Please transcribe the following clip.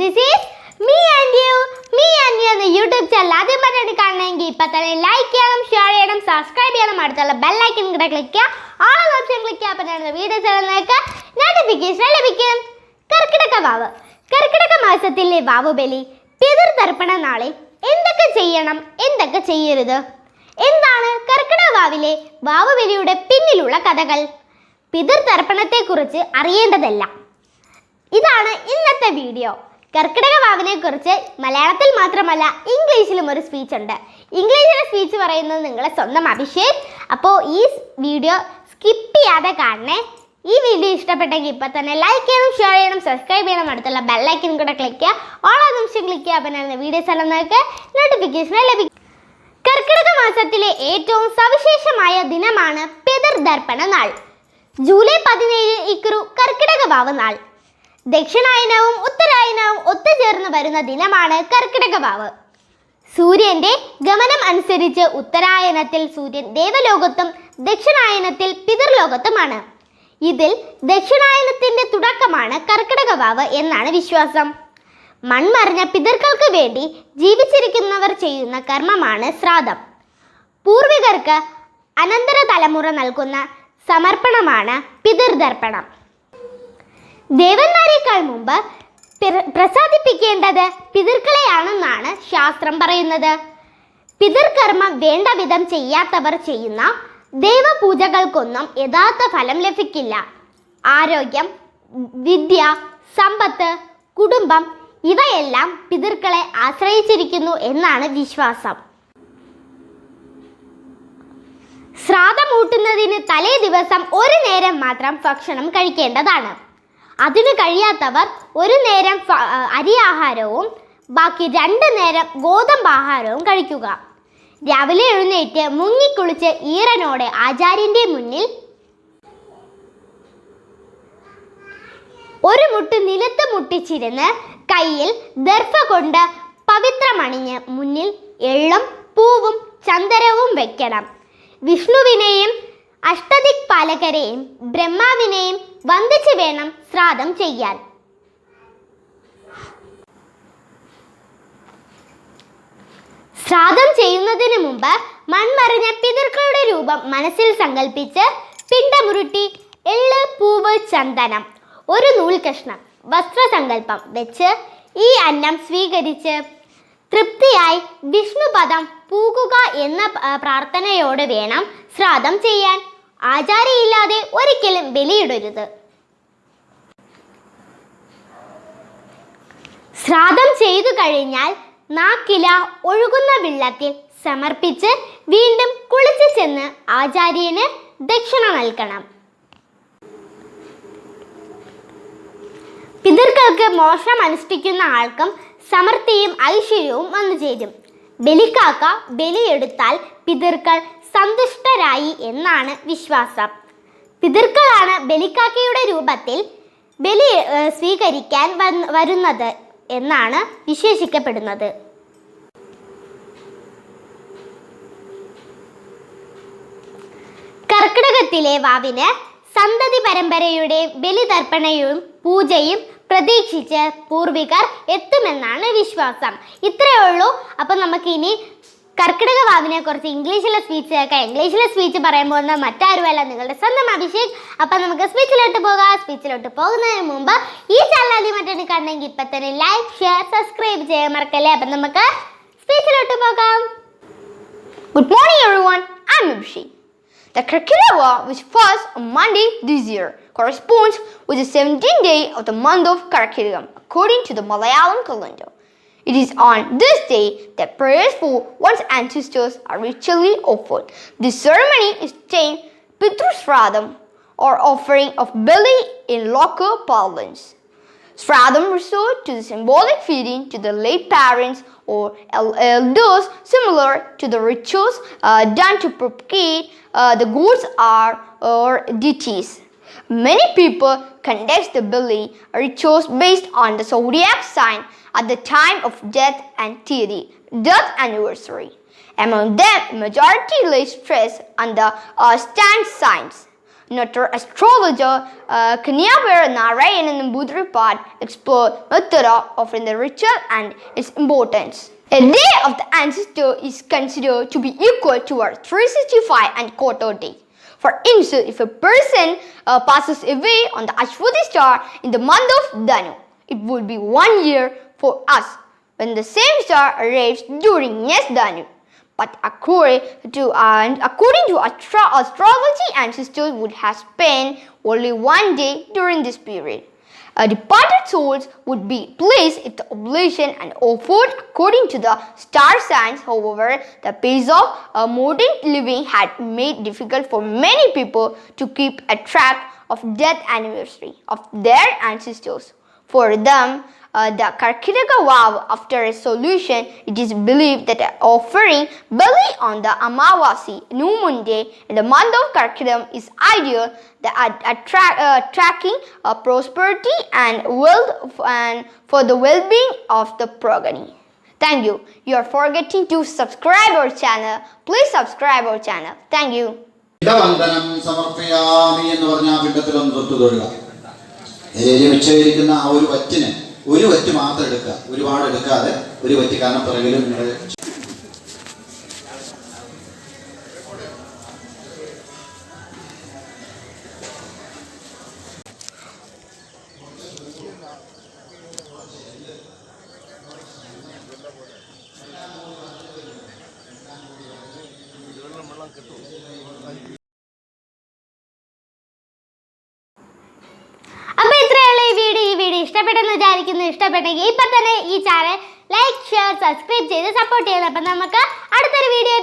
This is me and you me and you എന്ന YouTube channel ആദ്യം പറഞ്ഞിട്ട് കാണണമെങ്കിൽ ഇപ്പൊ തന്നെ ലൈക്ക് ചെയ്യണം ഷെയർ ചെയ്യണം സബ്സ്ക്രൈബ് ചെയ്യണം. അടുത്തുള്ള ബെല്ലൈക്കൻ കൂടെ ക്ലിക്ക് ചെയ്യുക ആൾ ഓപ്ഷൻ ക്ലിക്ക് ചെയ്യാൻ അപ്പം വീഡിയോസ് നിങ്ങൾക്ക് നോട്ടിഫിക്കേഷൻ ലഭിക്കും. കർക്കിടക വാവ് കർക്കിടക മാസത്തിലെ വാവുബലി പിതൃതർപ്പണ നാളിൽ എന്തൊക്കെ ചെയ്യണം എന്തൊക്കെ ചെയ്യരുത്? എന്താണ് കർക്കിടക വാവിലെ വാവുബലിയുടെ പിന്നിലുള്ള കഥകൾ? പിതൃതർപ്പണത്തെക്കുറിച്ച് അറിയേണ്ടതല്ല. ഇതാണ് ഇന്നത്തെ വീഡിയോ കർക്കിടക വാവിനെ കുറിച്ച് മലയാളത്തിൽ മാത്രമല്ല ഇംഗ്ലീഷിലും ഒരു സ്പീച്ച് ഉണ്ട്. ഇംഗ്ലീഷിലെ സ്പീച്ച് പറയുന്നത് നിങ്ങളെ സ്വന്തം അഭിഷേക്. അപ്പോൾ ഈ വീഡിയോ സ്കിപ്പ് ചെയ്യാതെ കാണണേ. ഈ വീഡിയോ ഇഷ്ടപ്പെട്ടെങ്കിൽ ഇപ്പം തന്നെ ലൈക്ക് ചെയ്യണം ഷെയർ ചെയ്യണം സബ്സ്ക്രൈബ് ചെയ്യണം. അടുത്തുള്ള ബെല്ലൈക്കനും കൂടെ ക്ലിക്ക് ചെയ്യുക. ഓരോ നിമിഷം ക്ലിക്ക് ചെയ്യുക. അപ്പം വീഡിയോസ് എല്ലാം നിങ്ങൾക്ക് നോട്ടിഫിക്കേഷൻ ലഭിക്കും. കർക്കിടക മാസത്തിലെ ഏറ്റവും സവിശേഷമായ ദിനമാണ് പിതൃദർപ്പണ നാൾ. ജൂലൈ പതിനേഴ് ഇക്കുറു കർക്കിടക ഭാവ നാൾ. ദക്ഷിണായനവും ഉത്തരായനവും ഒത്തുചേർന്ന് വരുന്ന ദിനമാണ് കർക്കിടക വാവ് സൂര്യന്റെ ഗമനം അനുസരിച്ച് ഉത്തരായനത്തിൽ സൂര്യൻ ദേവലോകത്തും ദക്ഷിണായനത്തിൽ പിതൃലോകത്തുമാണ്. ഇതിൽ ദക്ഷിണായനത്തിന്റെ തുടക്കമാണ് കർക്കിടക വാവ് എന്നാണ് വിശ്വാസം. മൺമറിഞ്ഞ പിതൃക്കൾക്ക് വേണ്ടി ജീവിച്ചിരിക്കുന്നവർ ചെയ്യുന്ന കർമ്മമാണ് ശ്രാദ്ധം. പൂർവികർക്ക് അനന്തര തലമുറ നൽകുന്ന സമർപ്പണമാണ് പിതൃതർപ്പണം. ദേവന്മാരെക്കാൾ മുമ്പ് പ്രസാദിപ്പിക്കേണ്ടത് പിതൃക്കളെയാണെന്നാണ് ശാസ്ത്രം പറയുന്നത്. പിതൃകർമ്മം വേണ്ട വിധം ചെയ്യാത്തവർ ചെയ്യുന്ന ദൈവപൂജകൾക്കൊന്നും യഥാർത്ഥ ഫലം ലഭിക്കില്ല. ആരോഗ്യം വിദ്യ സമ്പത്ത് കുടുംബം ഇവയെല്ലാം പിതൃക്കളെ ആശ്രയിച്ചിരിക്കുന്നു എന്നാണ് വിശ്വാസം. ശ്രാദ്ധമൂട്ടുന്നതിന് തലേ ദിവസം ഒരു നേരം മാത്രം ഭക്ഷണം കഴിക്കേണ്ടതാണ്. അതിന് കഴിയാത്തവർ ഒരു നേരം അരി ആഹാരവും ബാക്കി രണ്ട് നേരം ഗോതമ്പ് ആഹാരവും കഴിക്കുക. രാവിലെ എഴുന്നേറ്റ് മുങ്ങിക്കുളിച്ച് ഈറനോടെ ആചാര്യന്റെ മുന്നിൽ ഒരു മുട്ട് നിലത്ത് മുട്ടിച്ചിരുന്ന് കയ്യിൽ ദർഭ കൊണ്ട് പവിത്രമണിഞ്ഞ് മുന്നിൽ എള്ളും പൂവും ചന്ദനവും വെക്കണം. വിഷ്ണുവിനെയും അഷ്ടദിക് പാലകരെയും ബ്രഹ്മാവിനെയും വന്ദിച്ച് വേണം ശ്രാദ്ധം ചെയ്യാൻ. ശ്രാദ്ധം ചെയ്യുന്നതിന് മുമ്പ് മൺമറിഞ്ഞ പിതൃക്കളുടെ രൂപം മനസ്സിൽ സങ്കല്പിച്ച് പിണ്ടമുരുട്ടി എള്ള് പൂവ് ചന്ദനം ഒരു നൂൽ കഷ്ണം വസ്ത്രസങ്കല്പം വെച്ച് ഈ അന്നം സ്വീകരിച്ച് തൃപ്തിയായി വിഷ്ണുപദം പൂകുക എന്ന പ്രാർത്ഥനയോട് വേണം ശ്രാദ്ധം ചെയ്യാൻ. ആചാരയില്ലാതെ ഒരിക്കലും ബലിയിടരുത്. ശ്രാദ്ധം ചെയ്തു കഴിഞ്ഞാൽ നാക്കില ഒഴുകുന്ന വെള്ളത്തിൽ സമർപ്പിച്ച് വീണ്ടും കുളിച്ചു ചെന്ന് ആചാര്യന് ദക്ഷിണ നൽകണം. പിതൃക്കൾക്ക് മോശം അനുഷ്ഠിക്കുന്ന ആൾക്കും സമൃദ്ധിയും ഐശ്വര്യവും വന്നു ചേരും ബലിക്കാക്ക ബലിയെടുത്താൽ പിതൃക്കൾ സന്തുഷ്ടരായി എന്നാണ് വിശ്വാസം. പിതൃക്കളാണ് ബലിക്കാക്കയുടെ രൂപത്തിൽ ബലി സ്വീകരിക്കാൻ വരുന്നത് എന്നാണ് വിശേഷിക്കപ്പെടുന്നത്. കർക്കിടകത്തിലെ വാവിന് സന്തതി പരമ്പരയുടെ ബലിതർപ്പണയും പൂജയും പ്രതീക്ഷിച്ച് പൂർവികർ എത്തുമെന്നാണ് വിശ്വാസം. ഇത്രയേ ഉള്ളൂ. അപ്പം നമുക്കിനി കർക്കിടക വാവിനെ കുറിച്ച് ഇംഗ്ലീഷിലെ സ്പീച്ച് കേൾക്കാം ഇംഗ്ലീഷിലെ സ്പീച്ച് പറയാൻ പോകുന്ന മറ്റാരുമല്ല നിങ്ങളുടെ സ്വന്തം അഭിഷേക്. അപ്പം നമുക്ക് സ്പീച്ചിലോട്ട് പോകാം. സ്പീച്ചിലോട്ട് പോകുന്നതിന് മുമ്പ് ഈ ചാനൽ ആദ്യമായിട്ടാണ് കണ്ടെങ്കിൽ ഇപ്പം തന്നെ ലൈക്ക് ഷെയർ സബ്സ്ക്രൈബ് ചെയ്യാൻ മറക്കല്ലേ? അപ്പം നമുക്ക് സ്പീച്ചിലോട്ട് പോകാം. Good morning, everyone. I'm Abhishek The Karkirawa, which falls on Monday this year, corresponds with the 17th day of the month of Karkiragam, according to the Malayalam calendar. It is on this day that prayers for one's ancestors are ritually offered. This ceremony is termed Pitrusradham, or offering of belly in local parlance. Sradham referred to the symbolic feeding to the late parents or el- elders, similar to the rituals uh, done to propagate uh, the gods are or deities. Many people conduct the Billy rituals based on the zodiac sign at the time of death and Tiri, death anniversary. Among them, majority lays stress on the uh, stand signs. noted astrologer uh, Kanyavara Narayan Namboodiripad explored method of offering the ritual and its importance. A day of the ancestor is considered to be equal to our 365 and quarter day. For instance, if a person uh, passes away on the Ashwati star in the month of Danu, it would be one year for us when the same star arrives during next Danu. But according to and according to astro- astrology, ancestors would have spent only one day during this period. Uh, departed souls would be placed at the oblation and offered according to the star signs. However, the pace of uh, modern living had made difficult for many people to keep a track of death anniversary of their ancestors. For them, uh, the Karkidaka vow after a solution, it is believed that offering belly on the Amavasi, new moon day, in the month of Karkidam is ideal the at- attract, uh, tracking uh, prosperity and wealth f- and for the well-being of the progeny. Thank you. You are forgetting to subscribe our channel. Please subscribe our channel. Thank you. ഇടവന്ദനം സമർപ്പയാമി എന്ന് പറഞ്ഞ ആ പിണ്ടത്തിലൊന്ന് തൊട്ട് തൊഴുക ഏരി മിച്ചമിരിക്കുന്ന ആ ഒരു വറ്റിന് ഒരു വറ്റ് മാത്രം എടുക്കുക. ഒരുപാട് എടുക്കാതെ ഒരു വറ്റ്. കാരണം പിറകിലും നിങ്ങൾ ഇത്രയുള്ള ഈ വീഡിയോ ഈ വീഡിയോ ഇഷ്ടപ്പെട്ടെന്ന് വിചാരിക്കുന്നു. ഇഷ്ടപ്പെട്ടെങ്കിൽ ഇപ്പൊ തന്നെ ഈ ചാനൽ ലൈക്ക് ഷെയർ സബ്സ്ക്രൈബ് ചെയ്ത് സപ്പോർട്ട് ചെയ്യണം. അപ്പൊ നമുക്ക് അടുത്തൊരു വീഡിയോ